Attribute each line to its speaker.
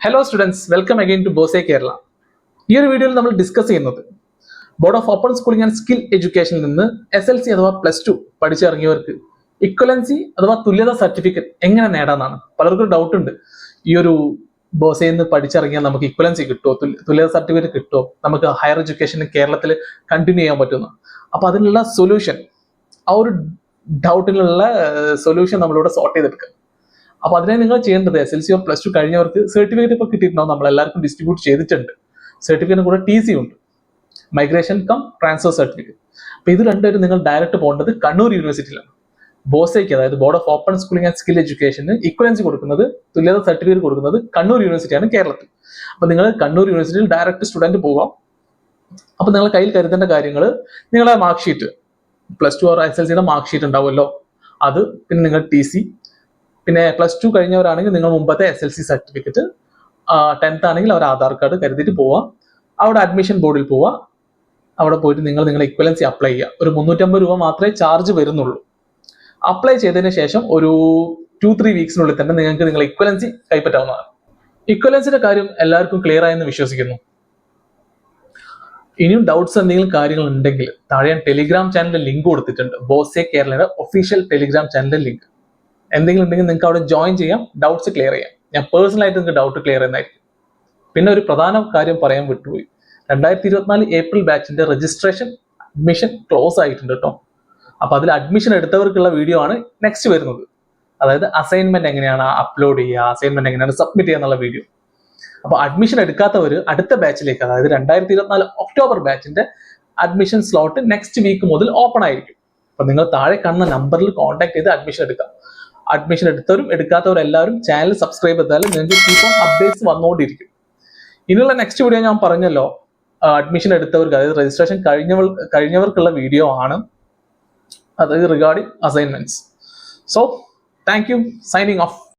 Speaker 1: Hello students welcome again to BOSSE Kerala ഈ ഒരു വീഡിയോയിൽ നമ്മൾ ഡിസ്കസ് ചെയ്യുന്നത് board of open schooling and skill എഡ്യൂക്കേഷനിൽ നിന്ന് എസ് എൽ സി അഥവാ പ്ലസ് ടു പഠിച്ചിറങ്ങിയവർക്ക് ഇക്വലൻസി അഥവാ തുല്യത സർട്ടിഫിക്കറ്റ് എങ്ങനെ നേടാന്നാണ് പലർക്കും ഡൗട്ട് ഉണ്ട്. ഈ ഒരു ബോസയിൽ നിന്ന് പഠിച്ചിറങ്ങിയാൽ നമുക്ക് ഇക്വലൻസി കിട്ടുമോ തുല്യ- തുല്യത സർട്ടിഫിക്കറ്റ് കിട്ടുമോ നമുക്ക് ഹയർ എഡ്യൂക്കേഷൻ കേരളത്തിൽ കണ്ടിന്യൂ ചെയ്യാൻ പറ്റുമോ അപ്പോൾ അതിനുള്ള സൊല്യൂഷൻ ആ ഒരു ഡൗട്ടിനുള്ള സൊല്യൂഷൻ നമ്മളിവിടെ സോർട്ട് ചെയ്തെടുക്കുക അപ്പൊ അതിനെ നിങ്ങൾ ചെയ്യേണ്ടത് S L C or plus two കഴിഞ്ഞവർക്ക് certificate ഇപ്പോൾ കിട്ടിയിട്ടുണ്ടാവും. നമ്മൾ എല്ലാവർക്കും ഡിസ്ട്രിബ്യൂട്ട് ചെയ്തിട്ടുണ്ട് സർട്ടിഫിക്കറ്റിന് കൂടെ ടി സി ഉണ്ട്. മൈഗ്രേഷൻ കം ട്രാൻസ്ഫർ സർട്ടിഫിക്കറ്റ് അപ്പൊ ഇത് രണ്ടുപേരും നിങ്ങൾ ഡയറക്റ്റ് പോകേണ്ടത് കണ്ണൂർ യൂണിവേഴ്സിറ്റിയിലാണ് ബോസയ്ക്ക് അതായത് board of open schooling and skill education equivalency കൊടുക്കുന്നത് തുല്യത സർട്ടിഫിക്കറ്റ് കൊടുക്കുന്നത് കണ്ണൂർ യൂണിവേഴ്സിറ്റിയാണ് കേരളത്തിൽ. അപ്പൊ നിങ്ങൾ കണ്ണൂർ യൂണിവേഴ്സിറ്റിയിൽ ഡയറക്റ്റ് സ്റ്റുഡന്റ് പോകാം. അപ്പൊ നിങ്ങൾ കയ്യിൽ കരുതേണ്ട കാര്യങ്ങൾ നിങ്ങളുടെ mark sheet plus two or S L സിയുടെ മാർക്ക് ഷീറ്റ് ഉണ്ടാവുമല്ലോ. അത് പിന്നെ നിങ്ങൾ ടി സി പിന്നെ പ്ലസ് ടു കഴിഞ്ഞവരാണെങ്കിൽ നിങ്ങൾ മുമ്പത്തെ S L C certificate tenth ആണെങ്കിൽ അവർ ആധാർ കാർഡ് കരുതിയിട്ട് പോവാം. അവിടെ അഡ്മിഷൻ ബോർഡിൽ പോവുക അവിടെ പോയിട്ട് നിങ്ങൾ നിങ്ങളുടെ ഇക്വലൻസി അപ്ലൈ ചെയ്യുക ഒരു മുന്നൂറ്റമ്പത് രൂപ മാത്രമേ ചാർജ് വരുന്നുള്ളൂ. അപ്ലൈ ചെയ്തതിന് ശേഷം ഒരു ടു ത്രീ വീക്സിനുള്ളിൽ തന്നെ നിങ്ങൾക്ക് നിങ്ങളുടെ ഇക്വലൻസി കൈപ്പറ്റാവുന്നതാണ്. ഇക്വലൻസിന്റെ കാര്യം എല്ലാവർക്കും ക്ലിയർ ആയെന്ന് വിശ്വസിക്കുന്നു. ഇനിയും ഡൗട്ട്സ് എന്തെങ്കിലും കാര്യങ്ങൾ ഉണ്ടെങ്കിൽ താഴെ ഞാൻ ടെലിഗ്രാം ചാനലിന്റെ ലിങ്ക് കൊടുത്തിട്ടുണ്ട്. ബോസെ കേരളയുടെ ഒഫീഷ്യൽ ടെലിഗ്രാം ചാനലിന്റെ ലിങ്ക് എന്തെങ്കിലും ഉണ്ടെങ്കിൽ നിങ്ങൾക്ക് അവിടെ ജോയിൻ ചെയ്യാം ഡൗട്ട്സ് ക്ലിയർ ചെയ്യാം. ഞാൻ പേഴ്സണൽ ആയിട്ട് നിങ്ങൾക്ക് ഡൗട്ട് ക്ലിയർ ചെയ്യുന്നതായിരിക്കും. പിന്നെ ഒരു പ്രധാന കാര്യം പറയാൻ വിട്ടുപോയി. രണ്ടായിരത്തി ഇരുപത്തിനാല് ഏപ്രിൽ ബാച്ചിന്റെ രജിസ്ട്രേഷൻ അഡ്മിഷൻ ക്ലോസ് ആയിട്ടുണ്ട് കേട്ടോ. അപ്പൊ അതിൽ അഡ്മിഷൻ എടുത്തവർക്കുള്ള വീഡിയോ ആണ് നെക്സ്റ്റ് വരുന്നത്. അതായത് അസൈൻമെന്റ് എങ്ങനെയാണ് അപ്ലോഡ് ചെയ്യുക അസൈൻമെന്റ് എങ്ങനെയാണ് സബ്മിറ്റ് ചെയ്യുക എന്നുള്ള വീഡിയോ അപ്പൊ അഡ്മിഷൻ എടുക്കാത്തവർ അടുത്ത ബാച്ചിലേക്ക് അതായത് രണ്ടായിരത്തി ഇരുപത്തിനാല് ഒക്ടോബർ ബാച്ചിന്റെ അഡ്മിഷൻ സ്ലോട്ട് നെക്സ്റ്റ് വീക്ക് മുതൽ ഓപ്പൺ ആയിരിക്കും. അപ്പൊ നിങ്ങൾ താഴെ കാണുന്ന നമ്പറിൽ കോൺടാക്ട് ചെയ്ത് അഡ്മിഷൻ എടുക്കാം. അഡ്മിഷൻ എടുത്തവരും എടുക്കാത്തവരും എല്ലാവരും ചാനൽ സബ്സ്ക്രൈബ് ചെയ്താലും നിങ്ങൾക്ക് കീപ്പ് അപ്ഡേറ്റ്സ് വന്നുകൊണ്ടിരിക്കും ഇനിയുള്ള നെക്സ്റ്റ് വീഡിയോ ഞാൻ പറഞ്ഞല്ലോ അഡ്മിഷൻ എടുത്തവർക്ക് അതായത് രജിസ്ട്രേഷൻ കഴിഞ്ഞവർ കഴിഞ്ഞവർക്കുള്ള വീഡിയോ ആണ്. അതായത് regarding assignments so thank you signing off